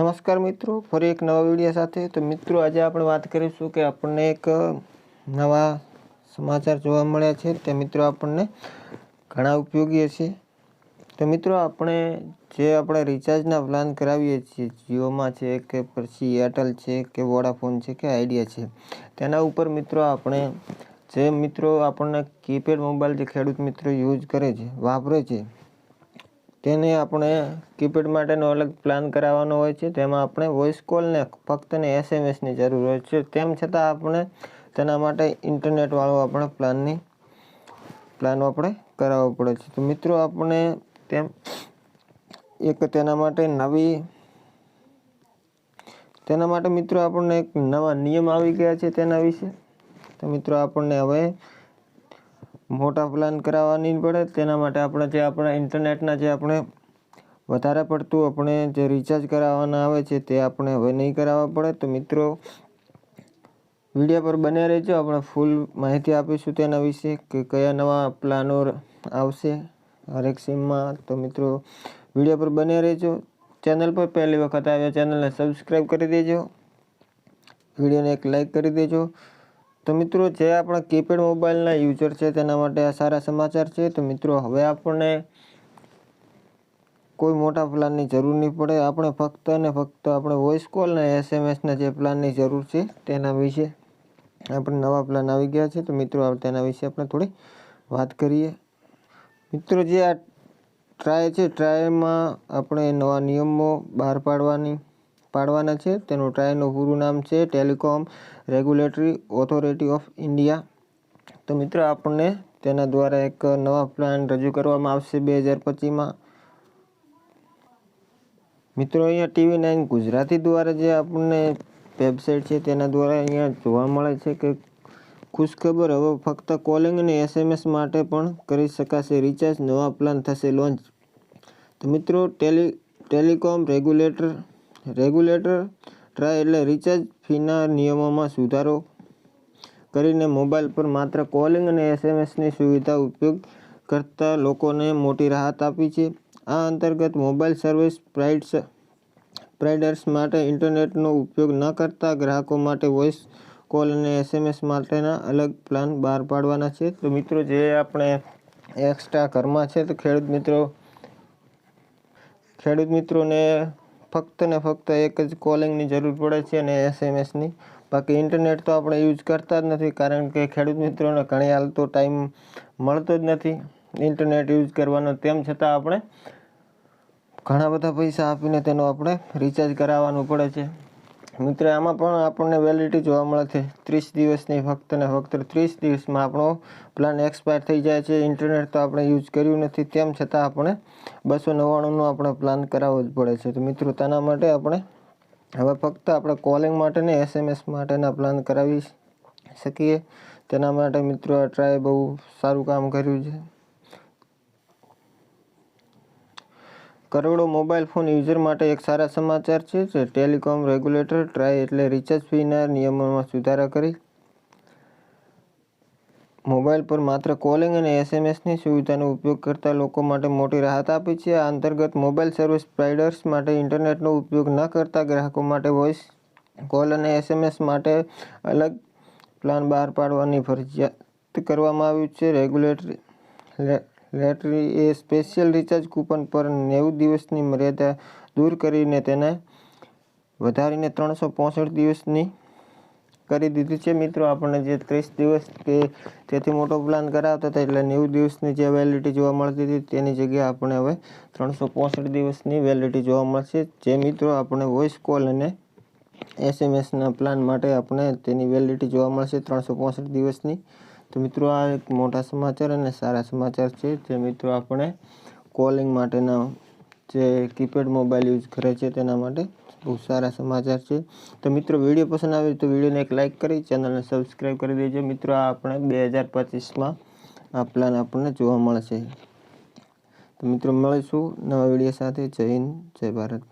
નમસ્કાર મિત્રો, ફરી એક નવા વીડિયો સાથે. તો મિત્રો, આજે આપણે વાત કરીશું કે આપણને એક નવા સમાચાર જોવા મળ્યા છે. તે મિત્રો આપણને ઘણા ઉપયોગી છે તો મિત્રો, આપણે જે આપણે રિચાર્જના પ્લાન કરાવીએ છીએ, જીઓમાં છે કે પછી એરટેલ છે કે વોડાફોન છે કે આઈડિયા છે, તેના ઉપર મિત્રો આપણે જે મિત્રો આપણને કીપેડ મોબાઈલ જે ખેડૂત મિત્રો યુઝ કરે છે, વાપરે છે તેને આપણે કીપેડ માટેનો અલગ પ્લાન કરાવવાનો હોય છે. તેમાં આપણે વોઇસ કોલને ફક્ત ને એસએમએસની જરૂર હોય છે. તેમ છતાં આપણે તેના માટે ઇન્ટરનેટવાળો આપણે પ્લાનની પ્લાન આપણે કરાવવો પડે છે. તો મિત્રો આપણે તેમ એક તેના માટે નવી, તેના માટે મિત્રો આપણને એક નવા નિયમ આવી ગયા છે તેના વિશે. તો મિત્રો આપણને હવે મોટા પ્લાન કરાવવા નહીં પડે. તેના માટે આપણે જે આપણા ઇન્ટરનેટના જે આપણે વધારે પડતું આપણે જે રિચાર્જ કરાવવાના આવે છે તે આપણે હવે નહીં કરાવવા પડે. તો મિત્રો વીડિયો પર બન્યા રહેજો. આપણે ફૂલ માહિતી આપીશું તેના વિશે કે કયા નવા પ્લાનો આવશે હરેક સિમમાં તો મિત્રો વીડિયો પર બન્યા રહેજો. ચેનલ પર પહેલી વખત આવ્યા ચેનલને સબસ્ક્રાઈબ કરી દેજો. વિડીયોને એક લાઈક કરી દેજો. તો મિત્રો, જે આપણા કીપેડ મોબાઈલના યુઝર છે, તેના માટે આ સારા સમાચાર છે. તો મિત્રો, હવે આપણને કોઈ મોટા પ્લાનની જરૂર નહીં પડે. આપણે ફક્ત અને ફક્ત આપણે વોઇસ કોલ અને એસએમએસના જે પ્લાનની જરૂર છે, તેના વિશે આપણે નવા પ્લાન આવી ગયા છે. તો મિત્રો તેના વિશે આપણે થોડી વાત કરીએ. મિત્રો, જે આ ટ્રાય છે, ટ્રાયમાં આપણે નવા નિયમો બહાર પાડવાની પાડવાના છે. તેનું ટ્રાયનું પૂરું નામ છે telecom regulatory authority of India. તો મિત્રો, આપણને તેના દ્વારા એક નવા પ્લાન રજૂ કરવામાં આવશે બે હજાર પચીસમાં. મિત્રો, અહીંયા ટીવી નાઇન ગુજરાતી દ્વારા જે આપણને વેબસાઇટ છે તેના દ્વારા અહીંયા જોવા મળે છે કે ખુશખબર હવે ફક્ત કોલિંગ અને એસએમએસ માટે પણ કરી શકાશે. રિચાર્જ નવા પ્લાન થશે લોન્ચ તો મિત્રો, tele, telecom regulator regulator TRAI એટલે રિચાર્જ ફીના નિયમોમાં સુધારો કરીને મોબાઈલ પર માત્ર કોલિંગ અને એસએમએસની સુવિધા ઉપયોગ કરતા લોકોને મોટી રાહત આપી છે. આ અંતર્ગત મોબાઈલ સર્વિસ પ્રાઇડ્સ પ્રાઇડર્સ માટે ઇન્ટરનેટનો ઉપયોગ ન કરતા ગ્રાહકો માટે વોઇસ કોલ અને એસએમએસ માટેના અલગ પ્લાન બહાર પાડવાના છે. તો મિત્રો, જે આપણે એક્સ્ટ્રા ઘરમાં છે, તો ખેડૂત મિત્રો, ખેડૂત મિત્રોને ફક્ત ને ફક્ત એક જ કોલિંગની જરૂર પડે છે અને એસએમએસની બાકી ઇન્ટરનેટ તો આપણે યુઝ કરતા જ નથી કારણ કે ખેડૂત મિત્રોને ઘણી હાલ તો ટાઈમ મળતો જ નથી. ઇન્ટરનેટ યુઝ કરવાનો તેમ છતાં આપણે ઘણા બધા પૈસા આપીને તેનો આપણે રિચાર્જ કરાવવાનું પડે છે. મિત્ર, આમાં પણ આપણને વેલિડિટી જોવા મળે છે. ત્રીસ દિવસની, ફક્ત ને ફક્ત ત્રીસ દિવસમાં આપણો પ્લાન એક્સપાયર થઈ જાય છે. ઇન્ટરનેટ તો આપણે યુઝ કર્યું નથી, તેમ છતાં આપણે બસો નવ્વાણુંનો આપણે પ્લાન કરાવવો જ પડે છે. તો મિત્રો, તેના માટે આપણે હવે ફક્ત આપણે કોલિંગ માટે ને એસએમએસ માટેના પ્લાન કરાવી શકીએ. તેના માટે મિત્રો, આ ટ્રાય બહુ સારું કામ કર્યું છે. કરોડો મોબાઈલ ફોન યુઝર માટે એક સારા સમાચાર છે જે ટેલિકોમ રેગ્યુલેટર ટ્રાય એટલે રિચાર્જ ફીના નિયમોમાં સુધારા કરી. મોબાઈલ પર માત્ર કોલિંગ અને એસએમએસની સુવિધાનો ઉપયોગ કરતા લોકો માટે મોટી રાહત આપી છે. આ અંતર્ગત મોબાઈલ સર્વિસ પ્રાઇડર્સ માટે ઇન્ટરનેટનો ઉપયોગ ન કરતા ગ્રાહકો માટે વોઇસ કોલ અને એસએમએસ માટે અલગ પ્લાન બહાર પાડવાની ફરજિયાત કરવામાં આવ્યું છે. રેગ્યુલેટરી લેટરી એ સ્પેશિયલ રિચાર્જ કૂપન પર નેવું દિવસની મર્યાદા દૂર કરીને તેને વધારીને ત્રણસો પોસઠ દિવસની કરી દીધી છે. મિત્રો, આપણને જે ત્રીસ દિવસ કે તેથી મોટો પ્લાન કરાવતા હતા, એટલે નેવું દિવસની જે વેલિડિટી જોવા મળતી હતી, તેની જગ્યાએ આપણે હવે ત્રણસો પોસઠ દિવસની વેલિડિટી જોવા મળશે. જે મિત્રો, આપણે વોઇસ કોલ અને એસએમએસના પ્લાન માટે આપણે તેની વેલિડિટી જોવા મળશે. ત્રણસો પોસઠ દિવસની તો મિત્રો, આ એક મોટા સમાચાર અને સારા સમાચાર છે. જે મિત્રો આપણે કોલિંગ માટેના જે કીપેડ મોબાઈલ યુઝ કરે છે તેના માટે બહુ સારા સમાચાર છે. તો મિત્રો, વીડિયો પસંદ આવે તો વિડીયોને એક લાઇક કરી, ચેનલને સબસ્ક્રાઈબ કરી દેજો. મિત્રો, આ આપણે બે હજાર પચીસમાં આ પ્લાન આપણને જોવા મળશે. તો મિત્રો, મળીશું નવા વીડિયો સાથે. જય હિન્દ, જય ભારત.